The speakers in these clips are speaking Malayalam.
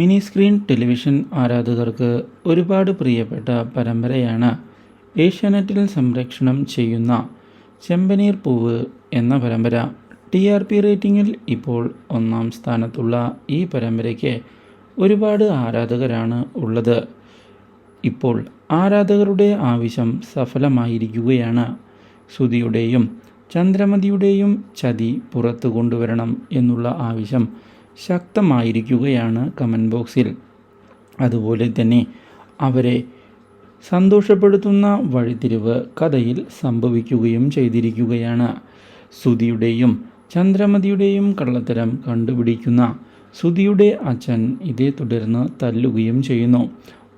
മിനി സ്ക്രീൻ ടെലിവിഷൻ ആരാധകർക്ക് ഒരുപാട് പ്രിയപ്പെട്ട പരമ്പരയാണ് ഏഷ്യാനെറ്റിൽ സംരക്ഷണം ചെയ്യുന്ന ചെമ്പനീർ പൂവ് എന്ന പരമ്പര. ടി ആർ പി റേറ്റിംഗിൽ ഇപ്പോൾ ഒന്നാം സ്ഥാനത്തുള്ള ഈ പരമ്പരയ്ക്ക് ഒരുപാട് ആരാധകരാണ് ഉള്ളത്. ഇപ്പോൾ ആരാധകരുടെ ആവശ്യം സഫലമായിരിക്കുകയാണ്. സുധിയുടെയും ചന്ദ്രമതിയുടെയും ചതി പുറത്തു കൊണ്ടുവരണം എന്നുള്ള ആവശ്യം ശക്തമായിരിക്കുകയാണ് കമന്റ് ബോക്സിൽ അതുപോലെ തന്നെ അവരെ സന്തോഷപ്പെടുത്തുന്ന വഴിത്തിരിവ് കഥയിൽ സംഭവിക്കുകയും ചെയ്തിരിക്കുകയാണ്. സുതിയുടെയും ചന്ദ്രമതിയുടെയും കള്ളത്തരം കണ്ടുപിടിക്കുന്ന സുതിയുടെ അച്ഛൻ ഇതേ തുടർന്ന് തല്ലുകയും ചെയ്യുന്നു.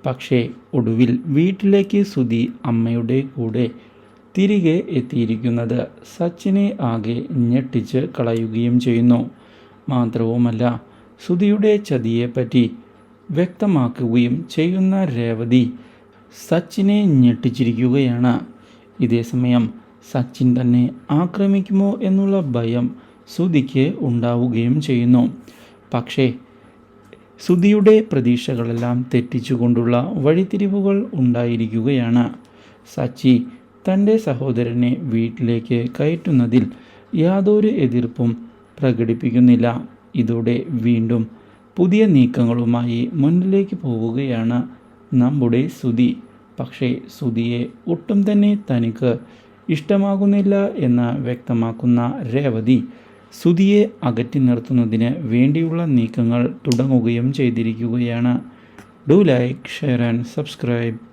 പക്ഷേ ഒടുവിൽ വീട്ടിലേക്ക് സുതി അമ്മയുടെ കൂടെ തിരികെ എത്തിയിരിക്കുന്നത് സച്ചിനെ ആകെ ഞെട്ടിച്ച് കളയുകയും ചെയ്യുന്നു. മാത്രവുമല്ല സുധിയുടെ ചതിയെപ്പറ്റി വ്യക്തമാക്കുകയും ചെയ്യുന്ന രേവതി സച്ചിനെ ഞെട്ടിച്ചിരിക്കുകയാണ്. ഇതേസമയം സച്ചിൻ തന്നെ ആക്രമിക്കുമോ എന്നുള്ള ഭയം സുധിക്ക് ഉണ്ടാവുകയും ചെയ്യുന്നു. പക്ഷേ സുധിയുടെ പ്രതീക്ഷകളെല്ലാം തെറ്റിച്ചുകൊണ്ടുള്ള വഴിത്തിരിവുകൾ ഉണ്ടായിരിക്കുകയാണ്. സച്ചി തന്റെ സഹോദരനെ വീട്ടിലേക്ക് കയറ്റുന്നതിൽ യാതൊരു എതിർപ്പും പ്രകടിപ്പിക്കുന്നില്ല. ഇതോടെ വീണ്ടും പുതിയ നീക്കങ്ങളുമായി മുന്നിലേക്ക് പോവുകയാണ് നമ്മുടെ സുതി പക്ഷേ സുതിയെ ഒട്ടും തന്നെ തനിക്ക് ഇഷ്ടമാകുന്നില്ല എന്ന് വ്യക്തമാക്കുന്ന രേവതി സുതിയെ അകറ്റി നിർത്തുന്നതിന് വേണ്ടിയുള്ള നീക്കങ്ങൾ തുടങ്ങുകയും ചെയ്തിരിക്കുകയാണ്. Do like share and subscribe.